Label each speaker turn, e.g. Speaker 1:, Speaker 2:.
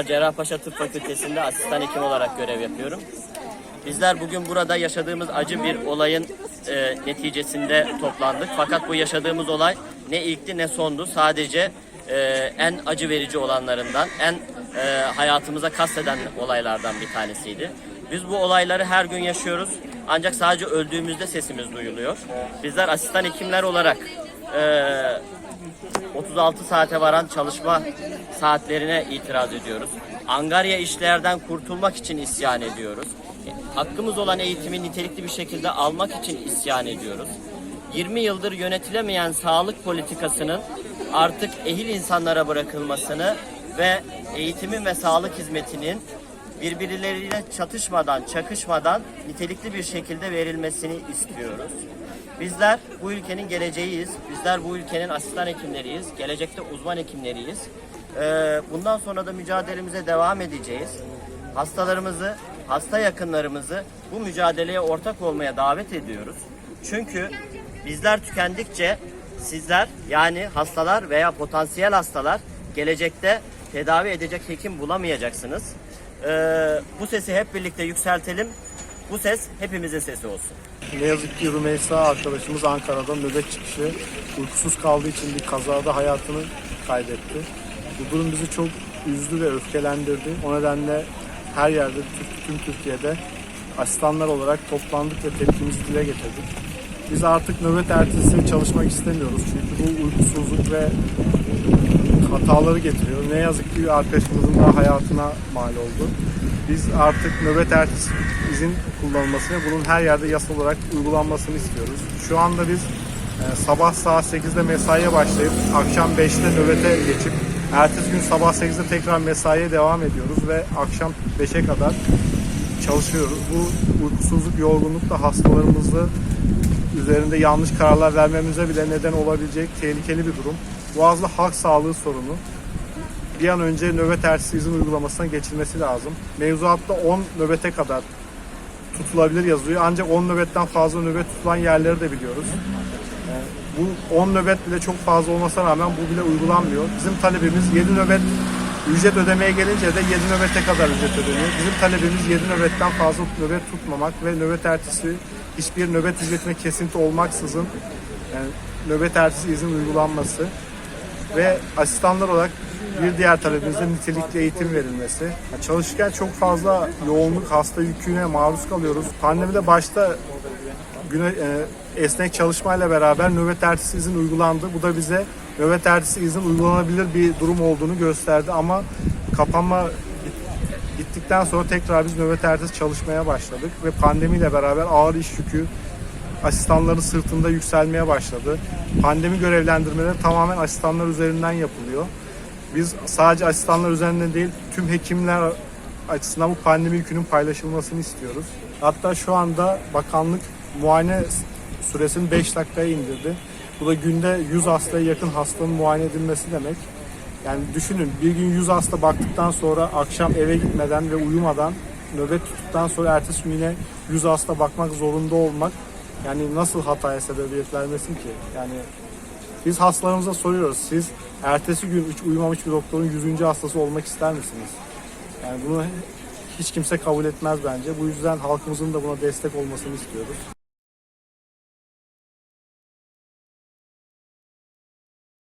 Speaker 1: Cerrahpaşa Tıp Fakültesi'nde asistan hekim olarak görev yapıyorum. Bizler bugün burada yaşadığımız acı bir olayın e, neticesinde toplandık. Fakat bu yaşadığımız olay ne ilkti ne sondu. Sadece e, en acı verici olanlarından, en e, hayatımıza kasteden olaylardan bir tanesiydi. Biz bu olayları her gün yaşıyoruz. Ancak sadece öldüğümüzde sesimiz duyuluyor. Bizler asistan hekimler olarak e, 36 saate varan çalışma saatlerine itiraz ediyoruz. Angarya işlerden kurtulmak için isyan ediyoruz. Hakkımız olan eğitimi nitelikli bir şekilde almak için isyan ediyoruz. 20 yıldır yönetilemeyen sağlık politikasının artık ehil insanlara bırakılmasını ve eğitimin ve sağlık hizmetinin birbirleriyle çatışmadan, çakışmadan nitelikli bir şekilde verilmesini istiyoruz. Bizler bu ülkenin geleceğiyiz. Bizler bu ülkenin asistan hekimleriyiz. Gelecekte uzman hekimleriyiz. Ee, bundan sonra da mücadelemize devam edeceğiz. Hastalarımızı, hasta yakınlarımızı bu mücadeleye ortak olmaya davet ediyoruz. Çünkü bizler tükendikçe sizler yani hastalar veya potansiyel hastalar gelecekte tedavi edecek hekim bulamayacaksınız. Ee, bu sesi hep birlikte yükseltelim. Bu ses hepimizin sesi olsun.
Speaker 2: Ne yazık ki Rümeysa arkadaşımız Ankara'da nöbet çıkışı uykusuz kaldığı için bir kazada hayatını kaybetti. Bu durum bizi çok üzdü ve öfkelendirdi. O nedenle her yerde, tüm- Türkiye'de asistanlar olarak toplandık ve tepkimizi dile getirdik. Biz artık nöbet ertesi çalışmak istemiyoruz. Çünkü bu uykusuzluk ve hataları getiriyor. Ne yazık ki arkadaşımızın da hayatına mal oldu. Biz artık nöbet ertesi izin kullanılmasını, bunun her yerde yasal olarak uygulanmasını istiyoruz. Şu anda biz e, sabah saat 8'de mesaiye başlayıp akşam 5'te nöbete geçip ertesi gün sabah 8'de tekrar mesaiye devam ediyoruz ve akşam 5'e kadar çalışıyoruz. Bu uykusuzluk, yorgunluk da hastalarımızı üzerinde yanlış kararlar vermemize bile neden olabilecek tehlikeli bir durum. Boğazlı halk sağlığı sorunu bir an önce nöbet ertesi izin uygulamasına geçilmesi lazım. Mevzuatta 10 nöbete kadar tutulabilir yazıyor. Ancak 10 nöbetten fazla nöbet tutulan yerleri de biliyoruz. Yani bu 10 nöbet bile çok fazla olmasına rağmen bu bile uygulanmıyor. Bizim talebimiz 7 nöbet ücret ödemeye gelince de 7 nöbete kadar ücret ödeniyor. Bizim talebimiz 7 nöbetten fazla nöbet tutmamak ve nöbet ertesi hiçbir nöbet ücretine kesinti olmaksızın yani nöbet ertesi izin uygulanması ve asistanlar olarak bir diğer talebimizde nitelikli eğitim verilmesi. Çalışırken çok fazla yoğunluk, hasta yüküne maruz kalıyoruz. Pandemide başta güne, e, esnek çalışmayla beraber nöbet ertesi izin uygulandı. Bu da bize nöbet ertesi izin uygulanabilir bir durum olduğunu gösterdi ama kapanma bit- gittikten sonra tekrar biz nöbet ertesi çalışmaya başladık ve pandemiyle beraber ağır iş yükü asistanların sırtında yükselmeye başladı. Pandemi görevlendirmeleri tamamen asistanlar üzerinden yapılıyor. Biz sadece asistanlar üzerinden değil tüm hekimler açısından bu pandemi yükünün paylaşılmasını istiyoruz. Hatta şu anda bakanlık muayene süresini 5 dakikaya indirdi. Bu da günde 100 hastaya yakın hastanın muayene edilmesi demek. Yani düşünün bir gün 100 hasta baktıktan sonra akşam eve gitmeden ve uyumadan nöbet tuttuktan sonra ertesi gün yine 100 hasta bakmak zorunda olmak yani nasıl hataya sebebiyet vermesin ki? Yani biz hastalarımıza soruyoruz. Siz ertesi gün hiç uyumamış bir doktorun 100. hastası olmak ister misiniz? Yani bunu hiç kimse kabul etmez bence. Bu yüzden halkımızın da buna destek olmasını istiyoruz.